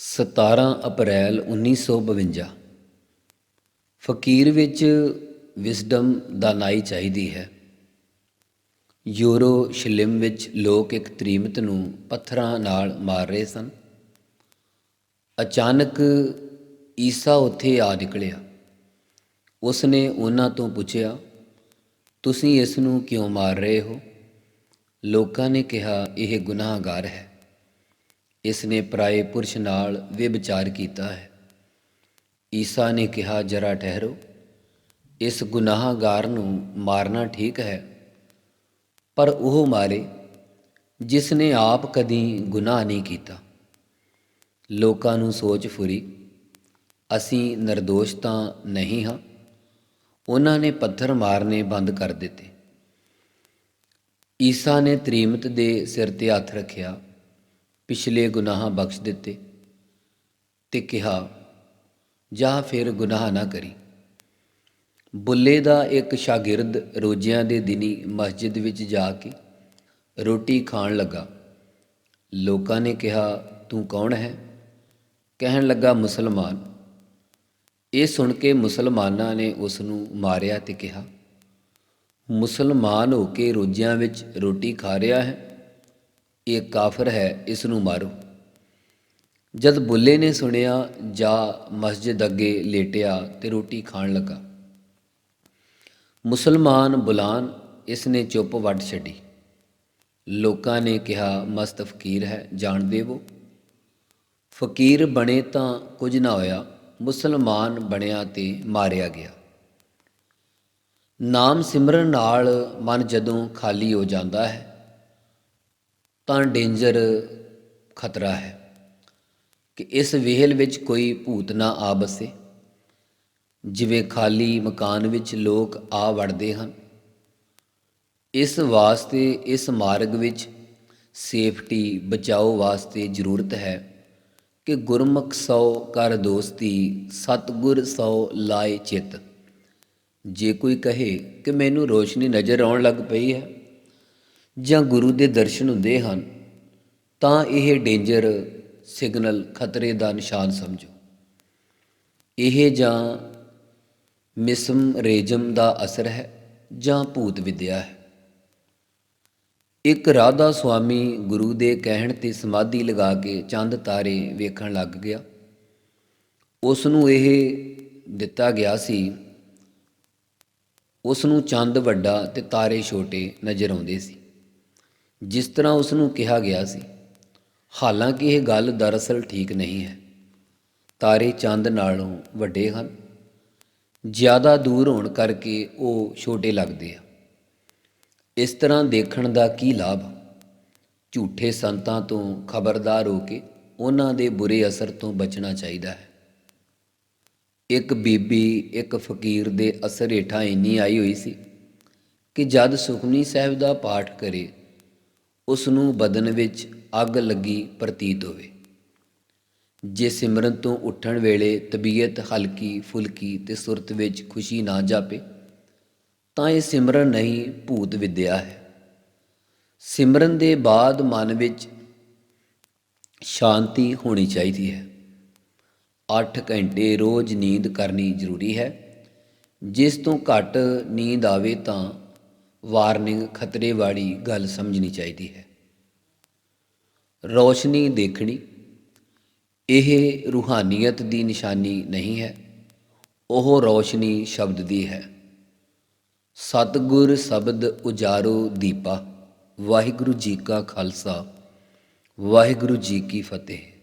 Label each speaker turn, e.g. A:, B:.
A: 17 ਅਪ੍ਰੈਲ 1952 ਫਕੀਰ ਵਿੱਚ ਵਿਜ਼ਡਮ ਦਾਨਾਈ ਚਾਹੀਦੀ ਹੈ। ਯੂਰੋ ਯੂਰੋਸ਼ਲਮ ਵਿੱਚ ਲੋਕ ਇੱਕ ਤ੍ਰੀਮਤ ਨੂੰ ਪੱਥਰਾਂ ਨਾਲ ਮਾਰ ਰਹੇ ਸਨ। ਅਚਾਨਕ ਈਸਾ ਉੱਥੇ ਆ ਨਿਕਲਿਆ। ਉਸ ਨੇ ਉਹਨਾਂ ਤੋਂ ਪੁੱਛਿਆ, ਤੁਸੀਂ ਇਸ ਨੂੰ ਕਿਉਂ ਮਾਰ ਰਹੇ ਹੋ? ਲੋਕਾਂ ਨੇ ਕਿਹਾ, ਇਹ ਗੁਨਾਹਗਾਰ ਹੈ। ਇਸ ਨੇ ਪਰਾਏ ਪੁਰਸ਼ ਨਾਲ ਵਿਭਚਾਰ ਕੀਤਾ ਹੈ। ਈਸਾ ਨੇ ਕਿਹਾ, ਜਰਾ ਠਹਿਰੋ। ਇਸ ਗੁਨਾਹਗਾਰ ਨੂੰ ਮਾਰਨਾ ਠੀਕ ਹੈ, ਪਰ ਉਹ ਮਾਰੇ ਜਿਸ ਨੇ ਆਪ ਕਦੀ ਗੁਨਾਹ ਨਹੀਂ ਕੀਤਾ। ਲੋਕਾਂ ਨੂੰ ਸੋਚ ਫੁਰੀ, ਅਸੀਂ ਨਿਰਦੋਸ਼ ਤਾਂ ਨਹੀਂ ਹਾਂ। ਉਹਨਾਂ ਨੇ ਪੱਥਰ ਮਾਰਨੇ ਬੰਦ ਕਰ ਦਿੱਤੇ। ਈਸਾ ਨੇ ਤ੍ਰੀਮਤ ਦੇ ਸਿਰ ਤੇ ਹੱਥ ਰੱਖਿਆ। ਪਿਛਲੇ ਗੁਨਾਹ ਬਖਸ਼ ਦਿੱਤੇ ਤੇ ਕਿਹਾ, ਜਾ ਫਿਰ ਗੁਨਾਹ ਨਾ ਕਰੀ। ਬੁੱਲੇ ਦਾ ਇੱਕ ਸ਼ਾਗਿਰਦ ਰੋਜ਼ਿਆਂ ਦੇ ਦਿਨੀ ਮਸਜਿਦ ਵਿੱਚ ਜਾ ਕੇ ਰੋਟੀ ਖਾਣ ਲੱਗਾ। ਲੋਕਾਂ ਨੇ ਕਿਹਾ, ਤੂੰ ਕੌਣ ਹੈ? ਕਹਿਣ ਲੱਗਾ, ਮੁਸਲਮਾਨ। ਇਹ ਸੁਣ ਕੇ ਮੁਸਲਮਾਨਾਂ ਨੇ ਉਸ ਨੂੰ ਮਾਰਿਆ ਤੇ ਕਿਹਾ, ਮੁਸਲਮਾਨ ਹੋ ਕੇ ਰੋਜ਼ਿਆਂ ਵਿੱਚ ਰੋਟੀ ਖਾ ਰਿਹਾ ਹੈ? ਇਹ ਕਾਫਰ ਹੈ ਇਸ ਨੂੰ ਮਾਰੋ। ਜਦ ਬੁੱਲੇ ਨੇ ਸੁਣਿਆ, ਜਾ ਮਸਜਿਦ ਅੱਗੇ ਲੇਟਿਆ ਤੇ ਰੋਟੀ ਖਾਣ ਲੱਗਾ। ਮੁਸਲਮਾਨ ਬੁਲਾਨ ਇਸ ਨੇ ਚੁੱਪ ਵੱਟ ਛੱਡੀ। ਲੋਕਾਂ ਨੇ ਕਿਹਾ, ਮਸਤ ਫਕੀਰ ਹੈ, ਜਾਣ ਦੇਵੋ। ਫਕੀਰ ਬਣੇ ਤਾਂ ਕੁਝ ਨਾ ਹੋਇਆ, ਮੁਸਲਮਾਨ ਬਣਿਆ ਤੇ ਮਾਰਿਆ ਗਿਆ। ਨਾਮ ਸਿਮਰਨ ਨਾਲ ਮਨ ਜਦੋਂ ਖਾਲੀ ਹੋ ਜਾਂਦਾ ਹੈ ਤਾਂ ਡੇਂਜਰ ਖਤਰਾ ਹੈ ਕਿ ਇਸ ਵਿਹਲ ਵਿੱਚ ਕੋਈ ਭੂਤ ਨਾ ਆ ਬਸੇ। ਜਿਵੇਂ ਖਾਲੀ ਮਕਾਨ ਵਿੱਚ ਲੋਕ ਆ ਵੜਦੇ ਹਨ। ਇਸ ਵਾਸਤੇ, ਇਸ ਮਾਰਗ ਵਿੱਚ ਸੇਫਟੀ ਬਚਾਓ ਵਾਸਤੇ ਜ਼ਰੂਰਤ ਹੈ ਕਿ ਗੁਰਮੁਖ ਸੌ ਕਰ ਦੋਸਤੀ, ਸਤਗੁਰ ਸੌ ਲਾਏ ਚਿਤ। ਜੇ ਕੋਈ ਕਹੇ ਕਿ ਮੈਨੂੰ ਰੋਸ਼ਨੀ ਨਜ਼ਰ ਆਉਣ ਲੱਗ ਪਈ ਹੈ ਜਾਂ ਗੁਰੂ ਦੇ ਦਰਸ਼ਨ ਹੁੰਦੇ ਹਨ, ਤਾਂ ਇਹ ਡੇਂਜਰ ਸਿਗਨਲ ਖਤਰੇ ਦਾ ਨਿਸ਼ਾਨ ਸਮਝੋ। ਇਹ ਜਾਂ ਮਿਸਮ ਰੇਜਮ ਦਾ ਅਸਰ ਹੈ ਜਾਂ ਭੂਤ ਵਿਦਿਆ ਹੈ। ਇੱਕ ਰਾਧਾ ਸੁਆਮੀ ਗੁਰੂ ਦੇ ਕਹਿਣ ਤੇ ਸਮਾਧੀ ਲਗਾ ਕੇ ਚੰਦ ਤਾਰੇ ਵੇਖਣ ਲੱਗ ਗਿਆ। ਉਸ ਨੂੰ ਇਹ ਦਿੱਤਾ ਗਿਆ ਸੀ ਉਸ ਨੂੰ ਚੰਦ ਵੱਡਾ ਤੇ ਤਾਰੇ ਛੋਟੇ ਨਜ਼ਰ ਆਉਂਦੇ ਸੀ। ਜਿਸ ਤਰ੍ਹਾਂ ਉਸ ਨੂੰ ਕਿਹਾ ਗਿਆ ਸੀ, ਹਾਲਾਂਕਿ ਇਹ ਗੱਲ ਦਰਅਸਲ ਠੀਕ ਨਹੀਂ ਹੈ। ਤਾਰੇ ਚੰਦ ਨਾਲੋਂ ਵੱਡੇ ਹਨ। ਜ਼ਿਆਦਾ ਦੂਰ ਹੋਣ ਕਰਕੇ ਉਹ ਛੋਟੇ ਲੱਗਦੇ ਆ। ਇਸ ਤਰ੍ਹਾਂ ਦੇਖਣ ਦਾ ਕੀ ਲਾਭ? ਝੂਠੇ ਸੰਤਾਂ ਤੋਂ ਖਬਰਦਾਰ ਹੋ ਕੇ ਉਹਨਾਂ ਦੇ ਬੁਰੇ ਅਸਰ ਤੋਂ ਬਚਣਾ ਚਾਹੀਦਾ ਹੈ। ਇੱਕ ਬੀਬੀ, ਇੱਕ ਫਕੀਰ ਦੇ ਅਸਰ ਹੇਠਾਂ ਇੰਨੀ ਆਈ ਹੋਈ ਸੀ ਕਿ ਜਦ ਸੁਖਮਨੀ ਸਾਹਿਬ ਦਾ ਪਾਠ ਕਰੇ ਉਸ ਨੂੰ ਬਦਨ ਵਿੱਚ ਅੱਗ ਲੱਗੀ ਪ੍ਰਤੀਤ ਹੋਵੇ। ਜੇ ਸਿਮਰਨ ਤੋਂ ਉੱਠਣ ਵੇਲੇ ਤਬੀਅਤ ਹਲਕੀ ਫੁਲਕੀ ਤੇ ਸੁਰਤ ਵਿੱਚ ਖੁਸ਼ੀ ਨਾ ਜਾਪੇ, ਤਾਂ ਇਹ ਸਿਮਰਨ ਨਹੀਂ ਭੂਤ ਵਿਦਿਆ ਹੈ। ਸਿਮਰਨ ਦੇ ਬਾਅਦ ਮਨ ਵਿੱਚ ਸ਼ਾਂਤੀ ਹੋਣੀ ਚਾਹੀਦੀ ਹੈ। 8 ਘੰਟੇ ਰੋਜ਼ ਨੀਂਦ ਕਰਨੀ ਜ਼ਰੂਰੀ ਹੈ। ਜਿਸ ਤੋਂ ਘੱਟ ਨੀਂਦ ਆਵੇ ਤਾਂ ਵਾਰਨਿੰਗ ਖਤਰੇ ਵਾਲੀ ਗੱਲ ਸਮਝਣੀ ਚਾਹੀਦੀ ਹੈ। ਰੋਸ਼ਨੀ ਦੇਖਣੀ, ਇਹ ਰੂਹਾਨੀਅਤ ਦੀ ਨਿਸ਼ਾਨੀ ਨਹੀਂ ਹੈ, ਉਹ ਰੋਸ਼ਨੀ ਸ਼ਬਦ ਦੀ ਹੈ। ਸਤਗੁਰ ਸ਼ਬਦ ਉਜਾਰੋ ਦੀਪਾ, ਵਾਹਿਗੁਰੂ ਜੀ ਕਾ ਖਾਲਸਾ, ਵਾਹਿਗੁਰੂ ਜੀ ਕੀ ਫਤਿਹ।